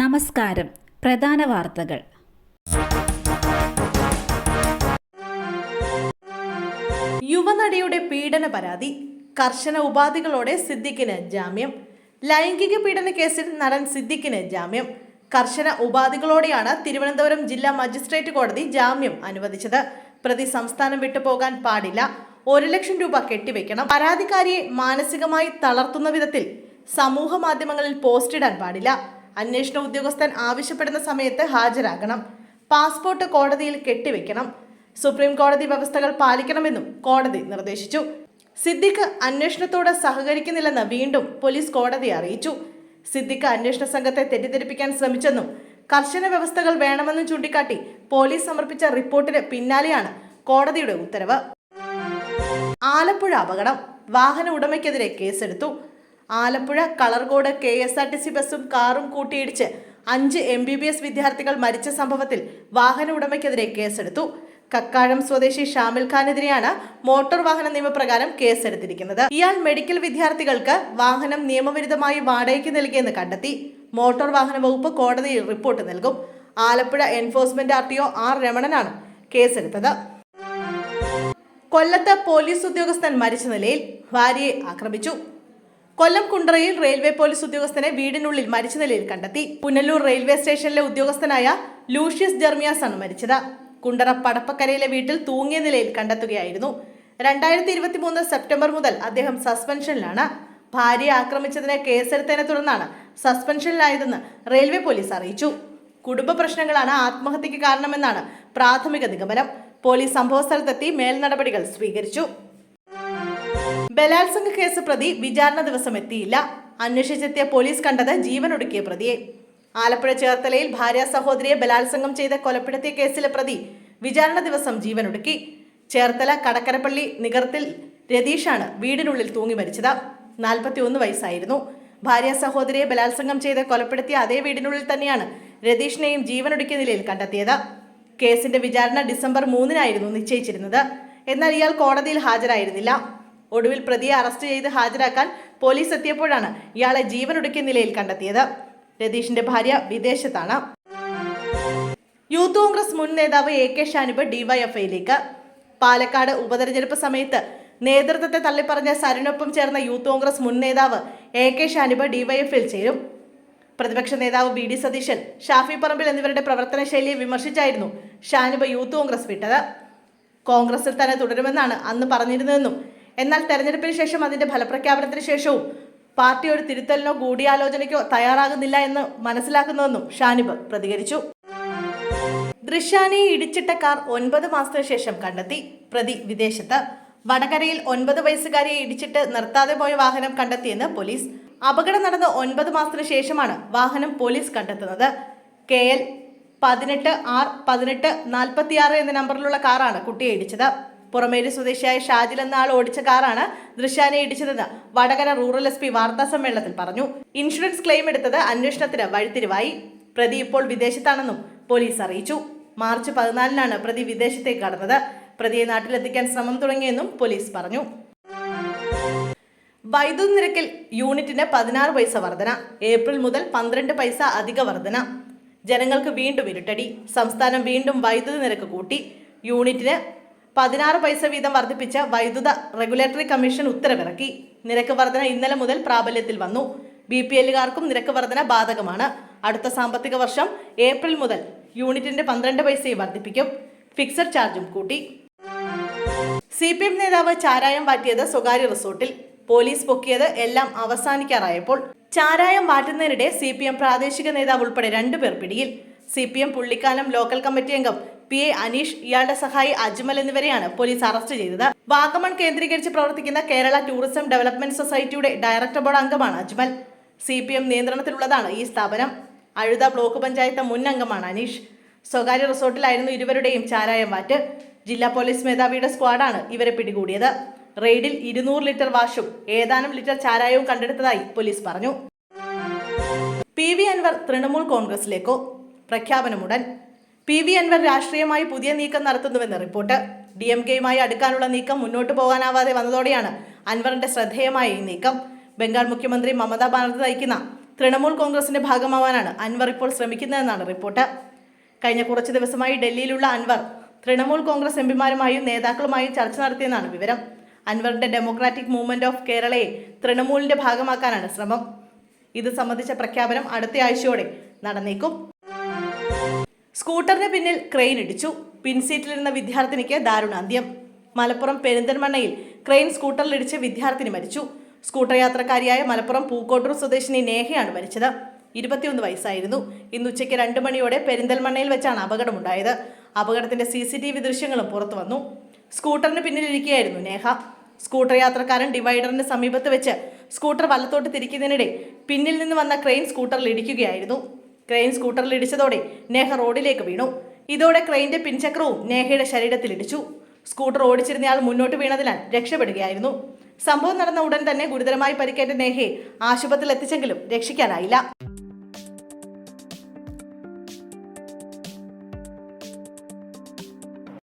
നമസ്കാരം. പ്രധാന വാർത്തകൾ. യുവനടിയുടെ പീഡന പരാതി. കർശന ഉപാധികളോടെ സിദ്ദിഖിന് ജാമ്യം. ലൈംഗിക പീഡന കേസിൽ നടൻ സിദ്ദിഖിന് ജാമ്യം. കർശന ഉപാധികളോടെയാണ് തിരുവനന്തപുരം ജില്ലാ മജിസ്ട്രേറ്റ് കോടതി ജാമ്യം അനുവദിച്ചത്. പ്രതി സംസ്ഥാനം വിട്ടുപോകാൻ പാടില്ല. ഒരു ലക്ഷം രൂപ കെട്ടിവെക്കണം. പരാതിക്കാരിയെ മാനസികമായി തളർത്തുന്ന വിധത്തിൽ സമൂഹ മാധ്യമങ്ങളിൽ പോസ്റ്റിടാൻ പാടില്ല. അന്വേഷണ ഉദ്യോഗസ്ഥൻ ആവശ്യപ്പെടുന്ന സമയത്ത് ഹാജരാകണം. പാസ്പോർട്ട് കോടതിയിൽ കെട്ടിവെക്കണം. സുപ്രീം കോടതി വ്യവസ്ഥകൾ പാലിക്കണമെന്നും കോടതി നിർദ്ദേശിച്ചു. സിദ്ദിഖ് അന്വേഷണത്തോട് സഹകരിക്കുന്നില്ലെന്ന് വീണ്ടും പോലീസ് കോടതിയെ അറിയിച്ചു. സിദ്ദിഖ് അന്വേഷണ സംഘത്തെ തെറ്റിദ്ധരിപ്പിക്കാൻ ശ്രമിച്ചെന്നും കർശന വ്യവസ്ഥകൾ വേണമെന്നും ചൂണ്ടിക്കാട്ടി പോലീസ് സമർപ്പിച്ച റിപ്പോർട്ടിന് പിന്നാലെയാണ് കോടതിയുടെ ഉത്തരവ്. ആലപ്പുഴ അപകടം. വാഹന ഉടമയ്ക്കെതിരെ കേസെടുത്തു. Alappuzha Kalarcode K S R T C ബസ്സും കാറും കൂട്ടിയിടിച്ച് അഞ്ച് എം ബി ബി എസ് വിദ്യാർത്ഥികൾ മരിച്ച സംഭവത്തിൽ വാഹന ഉടമയ്ക്കെതിരെ കേസെടുത്തു. കക്കാഴം സ്വദേശി ഷാമിൽ ഖാനെതിരെയാണ് മോട്ടോർ വാഹന നിയമപ്രകാരം കേസെടുത്തിരിക്കുന്നത്. ഇയാൾ മെഡിക്കൽ വിദ്യാർത്ഥികൾക്ക് വാഹനം നിയമവിരുദ്ധമായി വാടകയ്ക്ക് നൽകിയെന്ന് കണ്ടെത്തി. മോട്ടോർ വാഹന വകുപ്പ് കോടതിയിൽ റിപ്പോർട്ട് നൽകും. Alappuzha enforcement R T O R രമണനാണ് കേസെടുത്തത്. കൊല്ലത്ത് പോലീസ് ഉദ്യോഗസ്ഥൻ മരിച്ച നിലയിൽ ഭാര്യയെ ആക്രമിച്ചു. കൊല്ലം കുണ്ടറയിൽ റെയിൽവേ പോലീസ് ഉദ്യോഗസ്ഥനെ വീടിനുള്ളിൽ മരിച്ച നിലയിൽ കണ്ടെത്തി. പുനലൂർ റെയിൽവേ സ്റ്റേഷനിലെ ഉദ്യോഗസ്ഥനായ ലൂഷ്യസ് ജെർമിയാസ് ആണ് മരിച്ചത്. കുണ്ടറ പടപ്പക്കരയിലെ വീട്ടിൽ തൂങ്ങിയ നിലയിൽ കണ്ടെത്തുകയായിരുന്നു. രണ്ടായിരത്തി ഇരുപത്തി മൂന്ന് സെപ്റ്റംബർ മുതൽ അദ്ദേഹം സസ്പെൻഷനിലാണ്. ഭാര്യയെ ആക്രമിച്ചതിനെ കേസെടുത്തതിനെ തുടർന്നാണ് സസ്പെൻഷനിലായതെന്ന് റെയിൽവേ പോലീസ് അറിയിച്ചു. കുടുംബ പ്രശ്നങ്ങളാണ് ആത്മഹത്യക്ക് കാരണമെന്നാണ് പ്രാഥമിക നിഗമനം. പോലീസ് സംഭവസ്ഥലത്തെത്തി മേൽനടപടികൾ സ്വീകരിച്ചു. ബലാത്സംഗ കേസ് പ്രതി വിചാരണ ദിവസം എത്തിയില്ല. അന്വേഷിച്ചെത്തിയ പോലീസ് കണ്ടത് ജീവനൊടുക്കിയ പ്രതിയെ. ആലപ്പുഴ ചേർത്തലയിൽ ഭാര്യ സഹോദരിയെ ബലാത്സംഗം ചെയ്ത കൊലപ്പെടുത്തിയ കേസിലെ പ്രതി വിചാരണ ദിവസം ജീവനൊടുക്കി. ചേർത്തല കടക്കരപ്പള്ളി നികർത്തിൽ രതീഷാണ് വീടിനുള്ളിൽ തൂങ്ങി മരിച്ചത്. നാൽപ്പത്തിയൊന്ന് വയസ്സായിരുന്നു. ഭാര്യ സഹോദരിയെ ബലാത്സംഗം ചെയ്ത് കൊലപ്പെടുത്തിയ അതേ വീടിനുള്ളിൽ തന്നെയാണ് രതീഷിനെയും ജീവനൊടുക്കിയ നിലയിൽ കണ്ടെത്തിയത്. കേസിന്റെ വിചാരണ ഡിസംബർ മൂന്നിനായിരുന്നു നിശ്ചയിച്ചിരുന്നത്. എന്നാൽ ഇയാൾ കോടതിയിൽ ഹാജരായിരുന്നില്ല. ഒടുവിൽ പ്രതിയെ അറസ്റ്റ് ചെയ്ത് ഹാജരാക്കാൻ പോലീസ് എത്തിയപ്പോഴാണ് ഇയാളെ ജീവനൊടുക്കിയ നിലയിൽ കണ്ടെത്തിയത്. രതീഷിന്റെ ഭാര്യ വിദേശത്താണ്. യൂത്ത് കോൺഗ്രസ് മുൻ നേതാവ് എ കെ ഷാനിബ് ഡിവൈഎഫ്ഐയിലേക്ക്. പാലക്കാട് ഉപതെരഞ്ഞെടുപ്പ് സമയത്ത് നേതൃത്വത്തെ തള്ളിപ്പറഞ്ഞ സരിനൊപ്പം ചേർന്ന യൂത്ത് കോൺഗ്രസ് മുൻ നേതാവ് എ കെ ഷാനിബ് ഡിവൈഎഫ്ഐയിൽ ചേരും. പ്രതിപക്ഷ നേതാവ് ബി ഡി സതീശൻ ഷാഫി പറമ്പിൽ എന്നിവരുടെ പ്രവർത്തന ശൈലിയെ വിമർശിച്ചായിരുന്നു ഷാനിബ് യൂത്ത് കോൺഗ്രസ് വിട്ടത്. കോൺഗ്രസിൽ തന്നെ തുടരുമെന്നാണ് അന്ന് പറഞ്ഞിരുന്നതെന്നും എന്നാൽ തെരഞ്ഞെടുപ്പിന് ശേഷം അതിന്റെ ഫലപ്രഖ്യാപനത്തിന് ശേഷവും പാർട്ടി ഒരു തിരുത്തലിനോ കൂടിയാലോചനയ്ക്കോ തയ്യാറാകുന്നില്ല എന്ന് മനസ്സിലാക്കുന്നുവെന്നും ഷാനിബ് പ്രതികരിച്ചു. ദൃശ്യാനിയെ ഇടിച്ചിട്ട കാർ ഒൻപത് മാസത്തിനു ശേഷം കണ്ടെത്തി. പ്രതി വിദേശത്ത്. വടകരയിൽ ഒൻപത് വയസ്സുകാരിയെ ഇടിച്ചിട്ട് നിർത്താതെ പോയ വാഹനം കണ്ടെത്തിയെന്ന് പോലീസ്. അപകടം നടന്ന ഒൻപത് മാസത്തിനു ശേഷമാണ് വാഹനം പോലീസ് കണ്ടെത്തുന്നത്. കെ എൽ പതിനെട്ട് ആർ പതിനെട്ട് നാൽപ്പത്തിയാറ് എന്ന നമ്പറിലുള്ള കാറാണ് കുട്ടിയെ ഇടിച്ചത്. പുറമേരി സ്വദേശിയായ ഷാജിൽ എന്ന ആൾ ഓടിച്ച കാറാണ് ദൃശ്യാനെ ഇടിച്ചതെന്ന് വടകര റൂറൽ എസ് പി വാർത്താ സമ്മേളനത്തിൽ പറഞ്ഞു. ഇൻഷുറൻസ് ക്ലെയിം എടുത്തത് അന്വേഷണത്തിന് വഴിത്തിരിവായി. പ്രതി ഇപ്പോൾ വിദേശത്താണെന്നും പോലീസ് അറിയിച്ചു. മാർച്ച് പതിനാലിനാണ് പ്രതി വിദേശത്തേക്ക് കടന്നത്. പ്രതിയെ നാട്ടിലെത്തിക്കാൻ ശ്രമം തുടങ്ങിയെന്നും പോലീസ് പറഞ്ഞു. വൈദ്യുതി നിരക്കിൽ യൂണിറ്റിന് പതിനാറ് പൈസ വർധന. ഏപ്രിൽ മുതൽ പന്ത്രണ്ട് പൈസ അധിക വർധന. ജനങ്ങൾക്ക് വീണ്ടും ഇരുട്ടടി. സംസ്ഥാനം വീണ്ടും വൈദ്യുതി നിരക്ക് കൂട്ടി. യൂണിറ്റിന് പതിനാറ് പൈസ വീതം വർദ്ധിപ്പിച്ച വൈദ്യുത റെഗുലേറ്ററി കമ്മീഷൻ ഉത്തരവിറക്കി. നിരക്ക് വർധന ഇന്നലെ മുതൽ പ്രാബല്യത്തിൽ വന്നു. ബി പി എല്ലുകാർക്കും നിരക്ക് വർധന ബാധകമാണ്. അടുത്ത സാമ്പത്തിക വർഷം ഏപ്രിൽ മുതൽ യൂണിറ്റിന്റെ പന്ത്രണ്ട് പൈസയും വർദ്ധിപ്പിക്കും. ഫിക്സഡ് ചാർജും കൂട്ടി. സി പി എം നേതാവ് ചാരായം വാറ്റിയത് സ്വകാര്യ റിസോർട്ടിൽ. പോലീസ് പൊക്കിയത് എല്ലാം അവസാനിക്കാറായപ്പോൾ ചാരായം വാറ്റുന്നതിനിടെ സി പി എം പ്രാദേശിക നേതാവ് ഉൾപ്പെടെ രണ്ടുപേർ പിടിയിൽ. C P M Pullikkalam local committee അംഗം പി എ അനീഷ് ഇയാളുടെ സഹായി അജ്മൽ എന്നിവരെയാണ് പോലീസ് അറസ്റ്റ് ചെയ്തത്. വാഗമൺ കേന്ദ്രീകരിച്ച് പ്രവർത്തിക്കുന്ന കേരള ടൂറിസം ഡെവലപ്മെന്റ് സൊസൈറ്റിയുടെ ഡയറക്ടർ ബോർഡ് അംഗമാണ് അജ്മൽ. സി പി എം നിയന്ത്രണത്തിലുള്ളതാണ് ഈ സ്ഥാപനം. അഴുത ബ്ലോക്ക് പഞ്ചായത്ത് മുൻ അംഗമാണ് അനീഷ്. സ്വകാര്യ റിസോർട്ടിലായിരുന്നു ഇരുവരുടെയും ചാരായം വാറ്റ്. ജില്ലാ പോലീസ് മേധാവിയുടെ സ്ക്വാഡാണ് ഇവരെ പിടികൂടിയത്. റെയ്ഡിൽ ഇരുന്നൂറ് ലിറ്റർ വാഷും ഏതാനും ലിറ്റർ ചാരായവും കണ്ടെടുത്തതായി പോലീസ് പറഞ്ഞു. പി വി അൻവർ തൃണമൂൽ കോൺഗ്രസിലേക്കോ. പ്രഖ്യാപനമുടൻ. പി വി അൻവർ രാഷ്ട്രീയമായി പുതിയ നീക്കം നടത്തുന്നുവെന്ന് റിപ്പോർട്ട്. ഡി എം കെയുമായി അടുക്കാനുള്ള നീക്കം മുന്നോട്ട് പോകാനാവാതെ വന്നതോടെയാണ് അൻവറിന്റെ ശ്രദ്ധേയമായ ഈ നീക്കം. ബംഗാൾ മുഖ്യമന്ത്രി മമതാ ബാനർജി നയിക്കുന്ന തൃണമൂൽ കോൺഗ്രസിന്റെ ഭാഗമാവാനാണ് അൻവർ ഇപ്പോൾ ശ്രമിക്കുന്നതെന്നാണ് റിപ്പോർട്ട്. കഴിഞ്ഞ കുറച്ച് ദിവസമായി ഡൽഹിയിലുള്ള അൻവർ തൃണമൂൽ കോൺഗ്രസ് എംപിമാരുമായും നേതാക്കളുമായും ചർച്ച നടത്തിയെന്നാണ് വിവരം. അൻവറിന്റെ ഡെമോക്രാറ്റിക് മൂവ്മെന്റ് ഓഫ് കേരളയെ തൃണമൂലിന്റെ ഭാഗമാക്കാനാണ് ശ്രമം. ഇത് സംബന്ധിച്ച പ്രഖ്യാപനം അടുത്ത ആഴ്ചയോടെ നടന്നേക്കും. സ്കൂട്ടറിന് പിന്നിൽ ക്രെയിൻ ഇടിച്ചു. പിൻസീറ്റിലിരുന്ന വിദ്യാർത്ഥിനിക്ക് ദാരുണാന്ത്യം മലപ്പുറം പെരിന്തൽമണ്ണയിൽ ക്രെയിൻ സ്കൂട്ടറിലിടിച്ച് വിദ്യാർത്ഥിനി മരിച്ചു. സ്കൂട്ടർ യാത്രക്കാരിയായ മലപ്പുറം പൂക്കോട്ടൂർ സ്വദേശിനി നേഹയാണ് മരിച്ചത്. ഇരുപത്തിയൊന്ന് വയസ്സായിരുന്നു. ഇന്ന് ഉച്ചയ്ക്ക് രണ്ട് മണിയോടെ പെരിന്തൽമണ്ണയിൽ വെച്ചാണ് അപകടമുണ്ടായത്. അപകടത്തിന്റെ സി സി ടി വി ദൃശ്യങ്ങളും പുറത്തു വന്നു. സ്കൂട്ടറിന് പിന്നിലിരിക്കുകയായിരുന്നു നേഹ. സ്കൂട്ടർ യാത്രക്കാരൻ ഡിവൈഡറിന് സമീപത്ത് വെച്ച് സ്കൂട്ടർ വലത്തോട്ട് തിരിക്കുന്നതിനിടെ പിന്നിൽ നിന്ന് വന്ന ക്രെയിൻ സ്കൂട്ടറിൽ ഇടിക്കുകയായിരുന്നു. ക്രെയിൻ സ്കൂട്ടറിൽ ഇടിച്ചതോടെ നേഹ റോഡിലേക്ക് വീണു. ഇതോടെ ക്രെയിന്റെ പിൻചക്രവും നേഹയുടെ ശരീരത്തിൽ ഇടിച്ചു. സ്കൂട്ടർ ഓടിച്ചിരുന്നയാൾ മുന്നോട്ട് വീണതിനാൽ രക്ഷപ്പെടുകയായിരുന്നു. സംഭവം നടന്ന ഉടൻ തന്നെ ഗുരുതരമായി പരിക്കേറ്റ നേഹയെ ആശുപത്രിയിൽ എത്തിച്ചെങ്കിലും രക്ഷിക്കാനായില്ല.